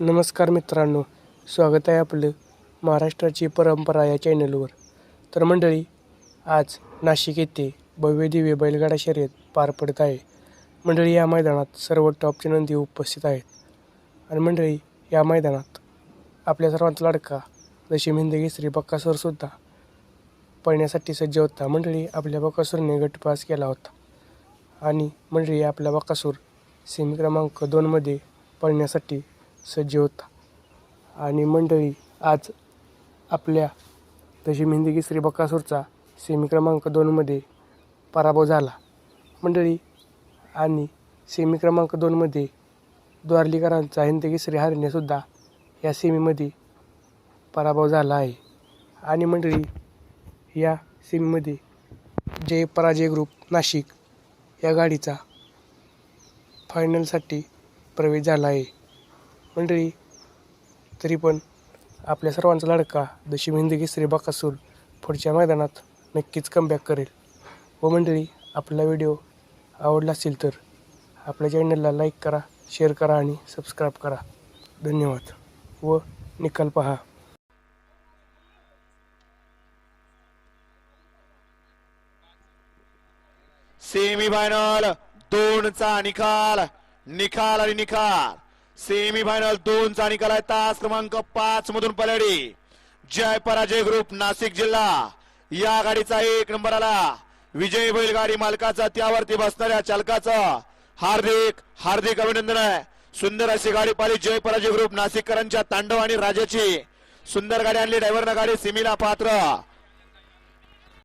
नमस्कार मित्रांनो स्वागत आहे आपलं महाराष्ट्राची परंपरा या चॅनलवर. तर मंडळी आज नाशिक येथे भव्य दिव्य बैलगाडा शर्यत पार पडत आहे. मंडळी या मैदानात सर्व टॉपचे नंदी उपस्थित आहेत. आणि मंडळी या मैदानात आपल्या सर्वांचा लाडका जशी हिंदगी श्री बक्कासूरसुद्धा पळण्यासाठी सज्ज होता. मंडळी आपल्या बक्कासूरने गटपास केला होता. आणि मंडळी आपला बक्कासूर सेमी क्रमांक दोनमध्ये पळण्यासाठी सज्ज होता आणि मंडळी आज आपल्या तशी मेहंदगी श्री बक्कासूरचा सेमी क्रमांक दोनमध्ये पराभव झाला. मंडळी आणि सेमी क्रमांक दोनमध्ये द्वारलीकरांचा हिंदगी श्री हरण्यासुद्धा या सेमीमध्ये पराभव झाला आहे. आणि मंडळी या सेमीमध्ये जय पराजय ग्रुप नाशिक या गाडीचा फायनलसाठी प्रवेश झाला आहे. मंडळी तरी पण आपल्या सर्वांचा लाडका दशी हिंदगी श्रीबा कसूर पुढच्या मैदानात नक्कीच कमबॅक करेल. व मंडळी आपला व्हिडिओ आवडला असेल तर आपल्या चॅनलला लाईक करा शेअर करा आणि सबस्क्राईब करा. धन्यवाद. व निकाल पहा. सेमी फायनल दोनचा निकाल निकाल आणि निकाल. सेमी फायनल दोनचा निकाल आहे. तास क्रमांक पाच मधून पलडी. जय पराजय ग्रुप नाशिक जिल्हा. या गाडीचा एक नंबर आला. विजय बैलगाडी मालकाचा त्यावरती बसणाऱ्या चालकाचं हार्दिक हार्दिक अभिनंदन आहे. सुंदर अशी गाडी पाहिली. जय पराजय ग्रुप नाशिककरांच्या तांडव आणि राजाची. सुंदर गाडी आणली. ड्रायव्हरनं गाडी सिमीला पात्र.